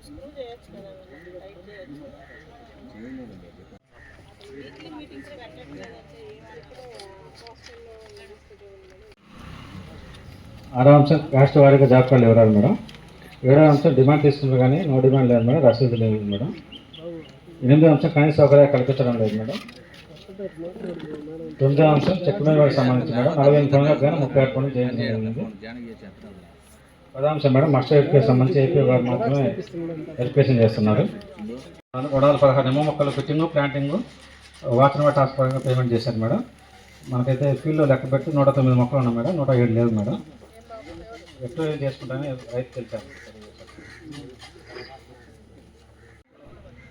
Screw చేయొచ్చు కదా tight చేయొచ్చు వీక్లీ మీటింగ్స్ పెట్టట్లేదు ఎప్పుడు హాస్టల్లో ఆరో అంశం కాస్ట్ వారీగా జాబ్ కార్డులు ఇవ్వరాదు మేడం? ఏడో అంశం డిమాండ్ తీసుకున్నారు కానీ నో డిమాండ్ లేదు మేడం రసీదు లేదు మేడం. ఎనిమిదో అంశం కనీస సౌకర్యాలు కల్పించడం లేదు మేడం. తొమ్మిదో అంశం చెక్ మీద సంబంధించి మేడం. నలభై ఎనిమిది తొమ్మిది ముప్పై ఆరు పనులు చేయడం జరిగింది మేడం మస్టర్ ఎడ్యుకేషన్ సంబంధించి ఏపీ వారు మాత్రమే ఎడ్యుకేషన్ చేస్తున్నారు. వడాల పదహారు నిమ్మ మొక్కలు ఫిట్టింగ్ ప్లాంటింగ్ వాటర్ వాట్ హాస్పిటల్గా పేమెంట్ చేశారు మేడం. మనకైతే ఫీల్డ్లో లెక్క పెట్టి నూట తొమ్మిది మొక్కలు ఉన్నాయి మేడం నూట ఏడు లేదు మేడం. ఎక్కువ ఏం చేసుకుంటామని రైతు తెలిసారు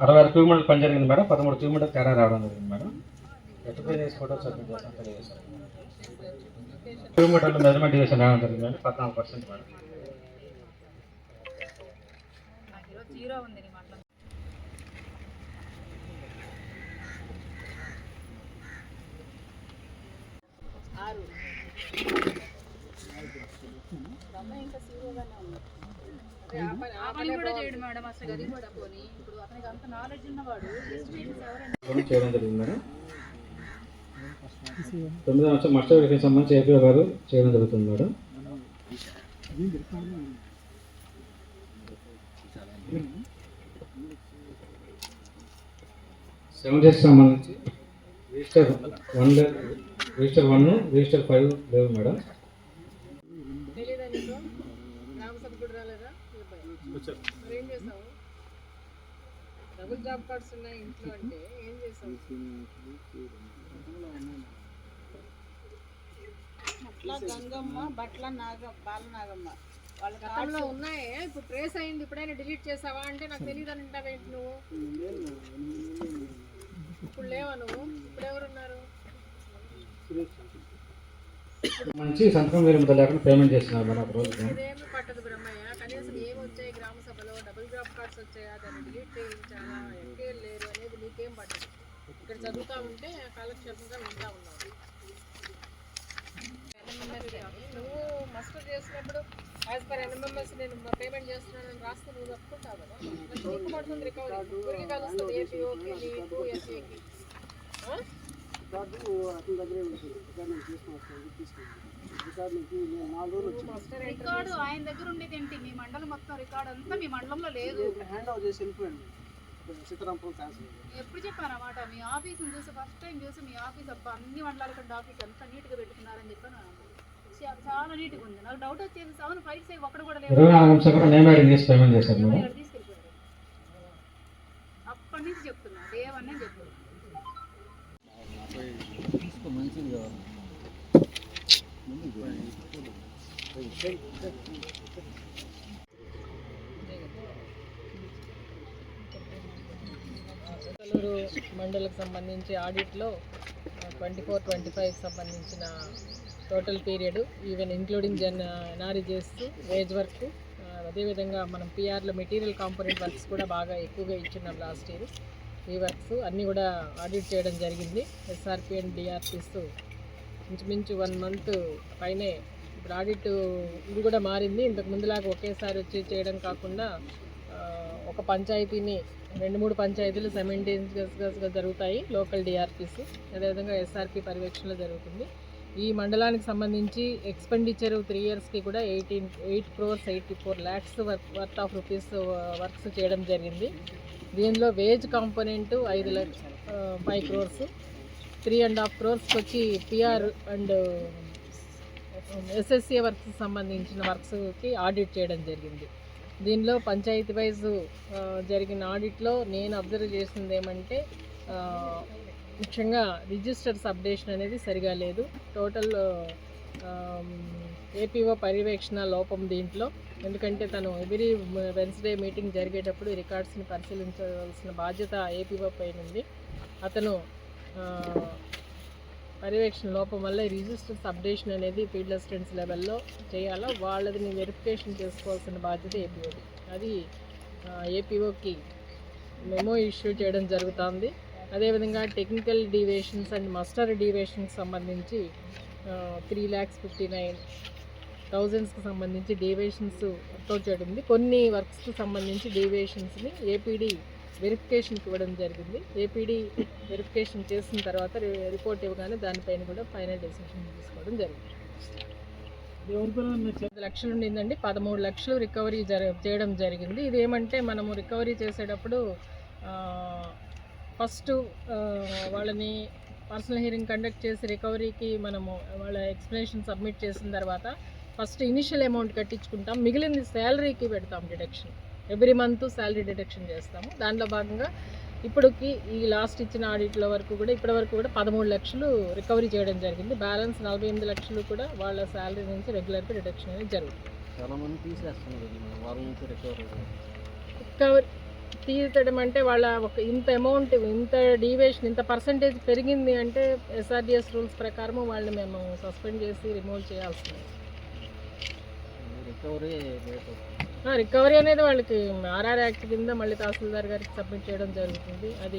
అరవై ఆరు కిలోమీటర్లు పని జరిగింది మేడం పదమూడు కిలోమీటర్లు తేడా రావడం జరిగింది మేడం. ఎట్టుపై చేసి ఫోటో సబ్మిట్ చేస్తాను తెలియజేశారు కిలోమీటర్లు మెజర్మెంట్ చేసి రావడం జరిగింది మేడం పద్నాలుగు పర్సెంట్ మేడం ఆరు అమ్మాయి ఇంకా సీరోగానే ఉంది ఆ పని కూడా చేయడు మేడం అసలు అది కూడా పోనీ ఇప్పుడు అతనికి అంత నాలెడ్జ్ ఉన్నవాడు. ఎస్టిమేషన్స్ ఎవరైనా పని చేయడం జరిగింది మేడం తొమ్మిదో మస్టర్ సంబంధించి ఏపీ గారు చేయడం జరుగుతుంది మేడం. సెవెన్ డేస్ సంబంధించి register one register one register five లేవు మేడం. డబుల్ జాబ్ కార్డ్స్ ఉన్నాయి ఇంట్లో అంటే ఏం చేసావు అట్లా గంగమ్మ బట్ల నాగ బాల నాగమ్మ వాళ్ళ ఉన్నాయే ఇప్పుడు ట్రేస్ అయింది. ఇప్పుడైనా డిలీట్ చేసావా అంటే నాకు తెలియదు అని అంటావేంటి నువ్వు ఇప్పుడు లేవా నువ్వు ఇప్పుడు ఎవరున్నారు మంచి సంతకం వేరే లేకుండా పేమెంట్ చేస్తున్నారు మేడం ఒక రోజు. ఇదేమి పట్టదు బ్రహ్మయ్య. కనీసం ఏమి వచ్చాయి గ్రామ సభలో? డబుల్ జాబ్ కార్డ్స్ వచ్చాయా? దాన్ని డిలీట్ చేయించాలా ఎక్కే లేరు అనేది నీకేం పట్టదు. ఇక్కడ చదువుతా ఉంటే కాలక్షేపంగా వింటా ఉన్నావు. నువ్వు మస్టర్ చేసినప్పుడు యాజ్ పర్ ఎన్ఎంఎంఎస్ నేను పేమెంట్ చేస్తున్నానని రాస్తే నువ్వు తప్పుకుంటావు కదా. నాకు నీకు పడుతుంది రికవరీ ఊరికి కలుస్తుంది ఏపీ ఓకే నీకు ఎస్ఏకి మస్టర్ రికార్డు ఆయన దగ్గర ఉండేది ఏంటి? మీ మండలం మొత్తం రికార్డు అంతా మీ మండలంలో లేదు. హ్యాండ్ ఓవర్ చేసి వెళ్ళిపోయాను. సీతారాంపురం ట్రాన్స్ఫర్ ఎప్పుడు చెప్పాను అన్నమాట? మీ ఆఫీస్ని చూసి ఫస్ట్ టైం చూసి మీ ఆఫీస్ అబ్బా అన్ని మండలాల కంటే ఆఫీస్ ఎంత నీట్గా పెట్టుకున్నారని చెప్పాను చాలా నీట్గా ఉంది. నాకు డౌట్ వచ్చేసి అవును ఫైల్స్ ఏవి ఒక్కడ కూడా లేవు ఇరవై నాలుగు అంశం కూడా నేమ్ యాడింగ్ చేసి పేమెంట్ చేశారు మేడం ఇక్కడ తీసుకెళ్ళిపోయారు అప్పటి నుంచి చెప్తున్నా డే వన్ అని చెప్తున్నా. మండలకు సంబంధించి ఆడిట్లో ట్వంటీ ఫోర్ ట్వంటీ ఫైవ్ సంబంధించిన టోటల్ పీరియడ్ ఈవెన్ ఇంక్లూడింగ్ జన్ ఎన్ఆర్ఈ చేస్తూ వేజ్ వర్క్ అదేవిధంగా మనం పిఆర్లో మెటీరియల్ కాంపోనెంట్ వర్క్స్ కూడా బాగా ఎక్కువగా ఇచ్చున్నాం లాస్ట్ ఇయర్ ఈ వర్క్స్ అన్నీ కూడా ఆడిట్ చేయడం జరిగింది. ఎస్ఆర్పి అండ్ డిఆర్పిస్ ఇంచుమించు వన్ మంత్ పైనే ఇప్పుడు ఆడిట్ ఇది కూడా మారింది. ఇంతకు ముందులాగా ఒకేసారి వచ్చి చేయడం కాకుండా ఒక పంచాయతీని రెండు మూడు పంచాయతీలు సెమెంటేనియస్గా జరుగుతాయి. లోకల్ డిఆర్పిస్ అదేవిధంగా ఎస్ఆర్పి పర్యవేక్షణలో జరుగుతుంది. ఈ మండలానికి సంబంధించి ఎక్స్పెండిచర్ త్రీ ఇయర్స్కి కూడా eighteen eight crores eighty four lakhs work worth of rupees works చేయడం జరిగింది. దీనిలో వేజ్ కాంపోనెంట్ ఐదు లక్ష five crores three and half క్రోర్స్కి వచ్చి పిఆర్ అండ్ ఎస్ఎస్సీ వర్క్స్ సంబంధించిన వర్క్స్కి ఆడిట్ చేయడం జరిగింది. దీనిలో పంచాయతీ వైజ్ uh, జరిగిన ఆడిట్లో నేను అబ్జర్వ్ చేసింది ఏమంటే uh, ముఖ్యంగా రిజిస్టర్స్ అప్డేషన్ అనేది సరిగా లేదు. టోటల్ ఏపీఓ um, పర్యవేక్షణ లోపం దీంట్లో. ఎందుకంటే తను ఎవ్రీ వెన్స్డే మీటింగ్ జరిగేటప్పుడు రికార్డ్స్ని పరిశీలించవలసిన బాధ్యత ఏపీఓ పైన ఉంది. అతను పర్యవేక్షణ లోపం వల్ల రిజిస్టర్స్ అప్డేషన్ అనేది ఫీల్డ్ అసిస్టెంట్స్ లెవెల్లో చేయాలా? వాళ్ళది వెరిఫికేషన్ చేసుకోవాల్సిన బాధ్యత ఏపీఓది అది ఏపీఓకి మెమో ఇష్యూ చేయడం జరుగుతుంది. అదేవిధంగా technical deviations and muster deviations సంబంధించి త్రీ ల్యాక్స్ ఫిఫ్టీ నైన్ థౌజండ్స్కి సంబంధించి డీవియేషన్స్ వర్కౌట్ చేయడం ఉంది కొన్ని వర్క్స్కి సంబంధించి డీవియేషన్స్ని ఏపీడీ వెరిఫికేషన్కి ఇవ్వడం జరిగింది. ఏపీడీ వెరిఫికేషన్ చేసిన తర్వాత రిపోర్ట్ ఇవ్వగానే దానిపైన కూడా ఫైనల్ డెసిషన్ తీసుకోవడం జరిగింది. లక్షలు ఉండిందండి. పదమూడు లక్షలు రికవరీ జర చేయడం జరిగింది. ఇది ఏమంటే మనము రికవరీ చేసేటప్పుడు ఫస్ట్ వాళ్ళని పర్సనల్ హియరింగ్ కండక్ట్ చేసి రికవరీకి మనము వాళ్ళ ఎక్స్ప్లెనేషన్ సబ్మిట్ చేసిన తర్వాత ఫస్ట్ ఇనిషియల్ అమౌంట్ కట్టించుకుంటాం. మిగిలింది శాలరీకి పెడతాం deduction every month salary deduction చేస్తాము. దానిలో భాగంగా ఇప్పటికి ఈ లాస్ట్ ఇచ్చిన ఆడిట్లో వరకు కూడా ఇప్పటి వరకు కూడా పదమూడు లక్షలు రికవరీ చేయడం జరిగింది. బ్యాలెన్స్ నలభై ఎనిమిది లక్షలు కూడా వాళ్ళ శాలరీ నుంచి రెగ్యులర్గా డిడక్షన్ అనేది జరుగుతుంది. తీసేస్తున్నారు రికవరీ తీర్చడం అంటే వాళ్ళ ఒక ఇంత అమౌంట్ ఇంత డీవియేషన్ ఇంత పర్సంటేజ్ పెరిగింది అంటే ఎస్ఆర్డిఎస్ రూల్స్ ప్రకారం వాళ్ళని మేము సస్పెండ్ చేసి రిమూవ్ చేయాల్సింది. రికవరీ అనేది వాళ్ళకి ఆర్ఆర్ యాక్ట్ కింద మళ్ళీ తహసీల్దార్ గారికి సబ్మిట్ చేయడం జరుగుతుంది. అది